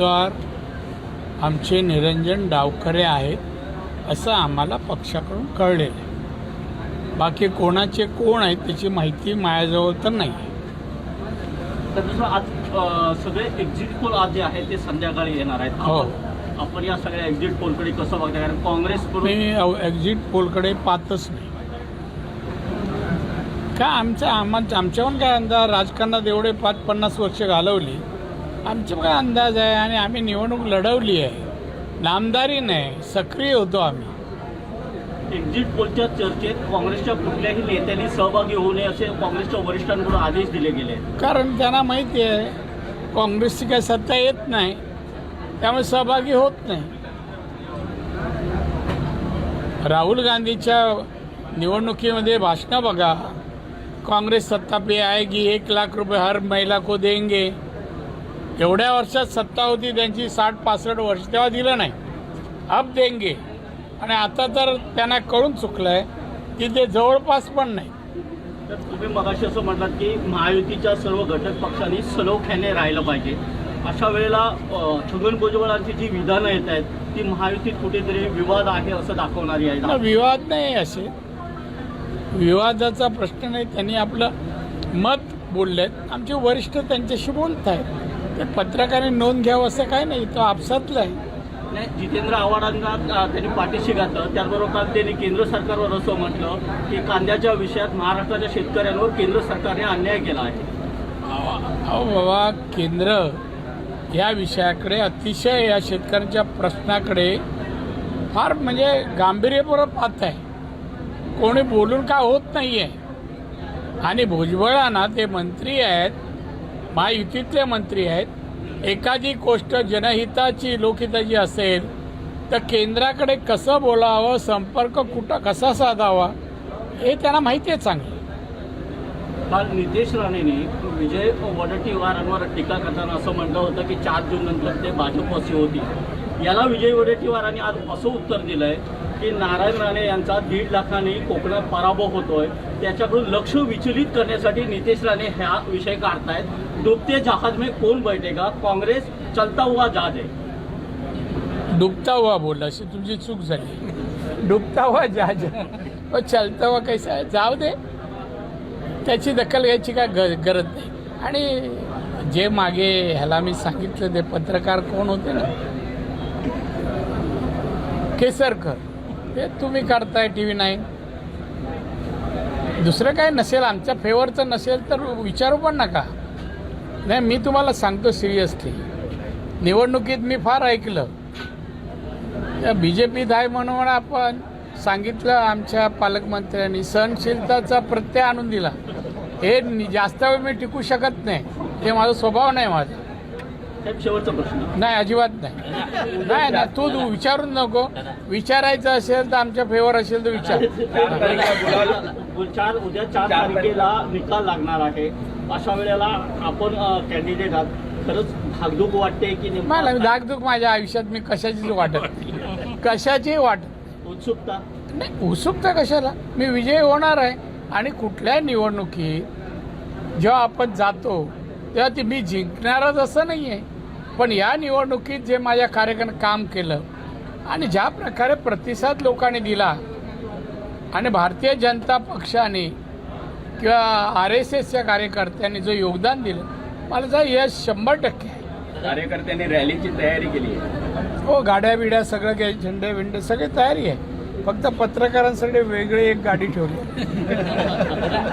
उमेदवार आमचे निरंजन डावखरे आहेत असं आम्हाला पक्षाकडून कळलेलं आहे. बाकी कोणाचे कोण आहेत त्याची माहिती माझ्याजवळ तर नाही. आहे तर दुसरं आज सगळे एक्झिट पोल आज जे आहे ते संध्याकाळी येणार आहेत. हो. आपण- या सगळ्या एक्झिट पोलकडे कसं बघता कारण काँग्रेसकडून मी एक्झिट पोलकडे पाहतच नाही. का आमच्या आम्हा आमच्याहून काय अंदाज? राजकारणात एवढे पाच पन्नास वर्ष घालवली आमचे काय अंदाज आहे आणि आम्ही निवडणूक लढवली आहे. नामदारी नाही सक्रिय होतो आम्ही. एक्झिट पोलच्या चर्चेत काँग्रेसच्या कुठल्याही नेत्यांनी सहभागी होऊ नये असे काँग्रेसच्या वरिष्ठांकडून आदेश दिले गेले कारण त्यांना माहिती आहे काँग्रेसची काही सत्ता येत नाही त्यामुळे सहभागी होत नाही. राहुल गांधीच्या निवडणुकीमध्ये भाषणं बघा. काँग्रेस सत्ता पे आएगी एक लाख रुपये हर महिला को देंगे. एवढ्या वर्षात सत्ता होती त्यांची साठ पासष्ट वर्ष तेव्हा दिलं नाही. अब देंगे. आणि आता तर त्यांना कळून चुकलं आहे की ते जवळपास पण नाही. तर तुम्ही मगाशी असं म्हटलात की महायुतीच्या सर्व घटक पक्षांनी सलोख्याने राहिलं पाहिजे. अशा वेळेला छगन भुजबळांची जी विधानं येत आहेत ती महायुतीत कुठेतरी विवाद आहे असं दाखवणारी ना, आहेत विवाद नाही असे. विवादाचा प्रश्न नाही. त्यांनी आपलं मत बोललेत. आमचे वरिष्ठ त्यांच्याशी बोलत आहेत पत्रकारांनी नोंद घ्यावं असं काय नाही तो आपसातलं आहे. नाही जितेंद्र आव्हाडांना त्यांनी पाठीशी घातलं. त्याचबरोबर त्यांनी केंद्र सरकारवर असं म्हटलं की कांद्याच्या विषयात महाराष्ट्राच्या शेतकऱ्यांवर केंद्र सरकारने अन्याय केला आहे. अहो बाबा केंद्र या विषयाकडे अतिशय या शेतकऱ्यांच्या प्रश्नाकडे फार म्हणजे गांभीर्यपूर्वक पाहत आहे. कोणी बोलून का होत नाही आहे आणि भुजबळांना ते मंत्री आहेत महायुतीतले मंत्री आहेत. एखादी गोष्ट जनहिताची लोकहिताची असेल तर केंद्राकडे कसं बोलावं संपर्क कुठं कसा साधावा हे त्यांना माहिती आहे चांगलं. काल नितेश राणेने विजय वडेट्टीवारांवर टीका करताना असं म्हटलं होतं की चार जून नंतर ते भाजपवासी होती. याला विजय वडेट्टीवारांनी आज असं उत्तर दिलं आहे की नारायण राणे यांचा दीड लाखांनी कोकणात पराभव होतोय. त्याच्याकडून लक्ष विचलित करण्यासाठी नितेश राणे हा विषय काढतायत. डुबते जहाज में कोण बैठेगा? काँग्रेस चलता हुआ जहाज आहे डुबता हुआ बोलला अशी तुमची चूक झाली. डुबता हुआ जहाज चलता हुआ कैसा आहे जाऊ दे. त्याची दखल घ्यायची काय गरज नाही. आणि जे मागे ह्याला मी सांगितलं ते पत्रकार कोण होते ना? केसरकर. ते तुम्ही काढताय टी व्ही नाईन. दुसरं काय नसेल आमच्या फेवरचं नसेल तर विचारू पण नका. नाही मी तुम्हाला सांगतो सिरियसली निवडणुकीत मी फार ऐकलं. बी जे पीत आहे म्हणून आपण सांगितलं आमच्या पालकमंत्र्यांनी सहनशीलताचा प्रत्यय आणून दिला. हे जास्त वेळ मी टिकू शकत नाही. हे माझा स्वभाव नाही माझा. शेवटचा प्रश्न. नाही अजिबात नाही. नाही ना तू तू विचारून नको. विचारायचं असेल तर आमच्या फेवर असेल तर विचार. चार उद्या चार तारखेला निकाल लागणार आहे. अशा वेळेला आपण कॅन्डिडेट आहात. खरंच धाकधूक वाटते की मला धाकधूक माझ्या आयुष्यात मी कशाचीच वाटत नाही. कशाचीही वाटत उत्सुकता. नाही उत्सुकता कशाला? मी विजयी होणार आहे आणि कुठल्या निवडणुकीत जेव्हा आपण जातो तेव्हा ती मी जिंकणारच असं नाही आहे पण या निवडणुकीत जे माझ्या कार्यक्रम काम केलं आणि ज्या प्रकारे प्रतिसाद लोकांनी दिला आणि भारतीय जनता पक्षाने किंवा आर एस एसच्या कार्यकर्त्यांनी जो योगदान दिलं मला जा यश शंभर टक्के आहे. कार्यकर्त्यांनी रॅलीची तयारी केली आहे. हो गाड्या बिड्या सगळं काही झेंडे बिंडे सगळी तयारी आहे. फक्त पत्रकारांसाठी वेगळी एक गाडी ठेवली.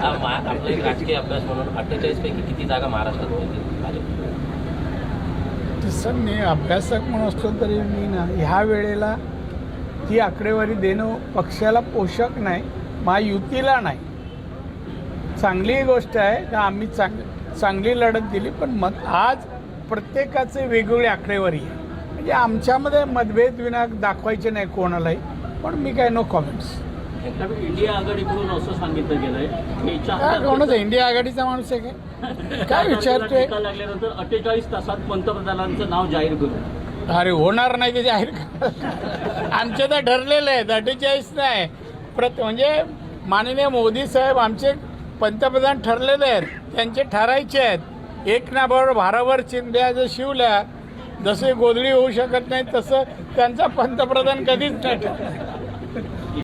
आपला राजकीय अभ्यास म्हणून अठ्ठेचाळीस पैकी किती जागा महाराष्ट्रात सर मी अभ्यासक म्हणून असलो तरी मी ना ह्या वेळेला ती आकडेवारी देणं पक्षाला पोषक नाही महायुतीला नाही. चांगली गोष्ट आहे का आम्ही चांग चांगली लढत दिली पण मत आज प्रत्येकाचे वेगवेगळी आकडेवारी आहे. म्हणजे आमच्यामध्ये मतभेद विना दाखवायचे नाही कोणालाही पण मी काय नो कॉमेंट्स त्यामुळे इंडिया आघाडीकडून असं सांगितलं गेलंय. की काय चार कोणाचं इंडिया आघाडीचा माणूस आहे काय? काय विचारतोय? लागल्यानंतर अठ्ठेचाळीस तासात पंतप्रधानांचं नाव जाहीर करू. अरे होणार नाही ते जाहीर करा. आमचे तर ठरलेले आहेत. अठ्ठेचाळीस नाही प्रत म्हणजे माननीय मोदी साहेब आमचे पंतप्रधान ठरलेले आहेत. त्यांचे ठरायचे आहेत. एक ना बरोबर भारावर चिंध्या जर शिवल्या जसे गोधडी होऊ शकत नाही तसं त्यांचा पंतप्रधान कधीच नाही ठरला.